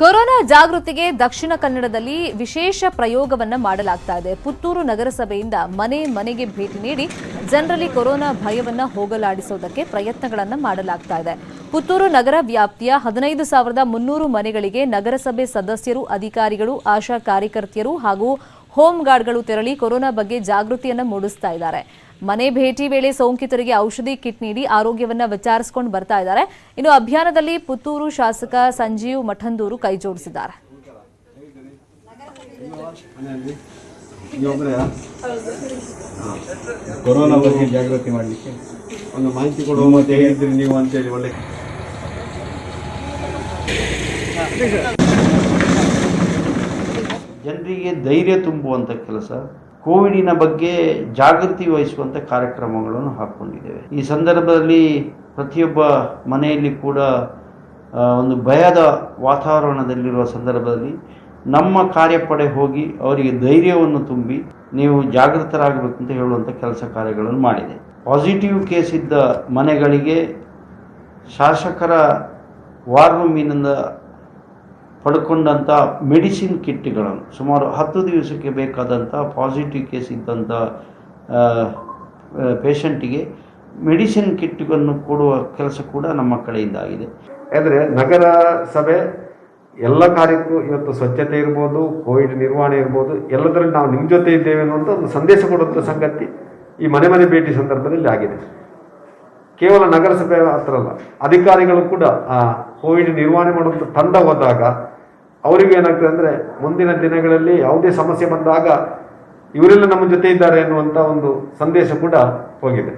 Corona ಜಾಗೃತಿಗೆ ದಕ್ಷಿಣ ಕನ್ನಡದಲ್ಲಿ ವಿಶೇಷ ಪ್ರಯೋಗವನ್ನ ಮಾಡಲಾಗ್ತಾ ಇದೆ. ಪುತ್ತೂರು ನಗರಸಭೆಯಿಂದ ಮನೆ ಮನೆಗೆ ಭೇಟಿ ನೀಡಿ ಜನರಲ್ಲಿ ಕೊರೋನಾ ಭಯವನ್ನ ಹೋಗಲಾಡಿಸೋದಕ್ಕೆ ಪ್ರಯತ್ನಗಳನ್ನ ಮಾಡಲಾಗ್ತಾ ಇದೆ. ಪುತ್ತೂರು ನಗರ ವ್ಯಾಪ್ತಿಯ ಹದಿನೈದು ಸಾವಿರದ ಮುನ್ನೂರು ಮನೆಗಳಿಗೆ ನಗರಸಭೆ ಸದಸ್ಯರು, ಅಧಿಕಾರಿಗಳು, ಆಶಾ ಕಾರ್ಯಕರ್ತೆಯರು ಹಾಗೂ ಹೋಮ್ ಗಾರ್ಡ್ಗಳು ತೆರಳಿ ಕೊರೋನಾ ಬಗ್ಗೆ ಜಾಗೃತಿಯನ್ನ ಮೂಡಿಸ್ತಾ ಇದ್ದಾರೆ. ಮನೆ ಭೇಟಿ ವೇಳೆ ಸೋಂಕಿತರಿಗೆ ಔಷಧಿ ಕಿಟ್ ನೀಡಿ ಆರೋಗ್ಯವನ್ನ ವಿಚಾರಿಸಿಕೊಂಡು ಬರ್ತಾ ಇದ್ದಾರೆ. ಇನ್ನು ಅಭಿಯಾನದಲ್ಲಿ ಪುತ್ತೂರು ಶಾಸಕ ಸಂಜೀವ್ ಮಠಂದೂರು ಕೈ ಜೋಡಿಸಿದ್ದಾರೆ. ಕೊರೋನಾ ಬಗ್ಗೆ ಜಾಗೃತಿ ಮಾಡಲಿಕ್ಕೆ ಒಂದು ಮಾಹಿತಿ ಕೊಡುವ ಮತ್ತೆ ಹೇಗಿದ್ದೀರಿ ನೀವು ಅಂತೇಳಿ ಒಳ್ಳೆ ಜನರಿಗೆ ಧೈರ್ಯ ತುಂಬುವಂಥ ಕೆಲಸ. ಕೋವಿಡಿನ ಬಗ್ಗೆ ಜಾಗೃತಿ ವಹಿಸುವಂಥ ಕಾರ್ಯಕ್ರಮಗಳನ್ನು ಹಾಕ್ಕೊಂಡಿದ್ದೇವೆ ಈ ಸಂದರ್ಭದಲ್ಲಿ ಪ್ರತಿಯೊಬ್ಬ ಮನೆಯಲ್ಲಿ ಕೂಡ ಒಂದು ಭಯದ ವಾತಾವರಣದಲ್ಲಿರುವ ಸಂದರ್ಭದಲ್ಲಿ ನಮ್ಮ ಕಾರ್ಯಪಡೆ ಹೋಗಿ ಅವರಿಗೆ ಧೈರ್ಯವನ್ನು ತುಂಬಿ ನೀವು ಜಾಗೃತರಾಗಬೇಕು ಅಂತ ಹೇಳುವಂಥ ಕೆಲಸ ಕಾರ್ಯಗಳನ್ನು ಮಾಡಿದೆ. ಪಾಸಿಟಿವ್ ಕೇಸ್ ಇದ್ದ ಮನೆಗಳಿಗೆ ಶಾಸಕರ ವಾರ್ ರೂಮಿನಿಂದ ಪಡ್ಕೊಂಡಂಥ ಮೆಡಿಸಿನ್ ಕಿಟ್ಗಳನ್ನು ಸುಮಾರು ಹತ್ತು ದಿವಸಕ್ಕೆ ಬೇಕಾದಂಥ ಪಾಸಿಟಿವ್ ಕೇಸ್ ಇದ್ದಂಥ ಪೇಷಂಟಿಗೆ ಮೆಡಿಸಿನ್ ಕಿಟ್ಗಳನ್ನು ಕೊಡುವ ಕೆಲಸ ಕೂಡ ನಮ್ಮ ಕಡೆಯಿಂದ ಆಗಿದೆ. ಅಂದರೆ ನಗರ ಸಭೆ ಎಲ್ಲ ಕಾರ್ಯಕ್ಕೂ ಇವತ್ತು ಸ್ವಚ್ಛತೆ ಇರ್ಬೋದು, ಕೋವಿಡ್ ನಿರ್ವಹಣೆ ಇರ್ಬೋದು, ಎಲ್ಲದರಲ್ಲಿ ನಾವು ನಿಮ್ಮ ಜೊತೆ ಇದ್ದೇವೆ ಅನ್ನುವಂಥ ಒಂದು ಸಂದೇಶ ಕೊಡುವಂಥ ಸಂಗತಿ ಈ ಮನೆ ಮನೆ ಭೇಟಿ ಸಂದರ್ಭದಲ್ಲಿ ಆಗಿದೆ. ಕೇವಲ ನಗರಸಭೆ ಹತ್ರ ಅಲ್ಲ, ಅಧಿಕಾರಿಗಳು ಕೂಡ ಕೋವಿಡ್ ನಿರ್ವಹಣೆ ಮಾಡುವಂಥ ತಂಡ ಹೋದಾಗ ಅವರಿಗೆ ಏನಾಗ್ತದೆ ಅಂದರೆ ಮುಂದಿನ ದಿನಗಳಲ್ಲಿ ಯಾವುದೇ ಸಮಸ್ಯೆ ಬಂದಾಗ ಇವರೆಲ್ಲ ನಮ್ಮ ಜೊತೆ ಇದ್ದಾರೆ ಎನ್ನುವಂಥ ಒಂದು ಸಂದೇಶ ಕೂಡ ಹೋಗಿದೆ.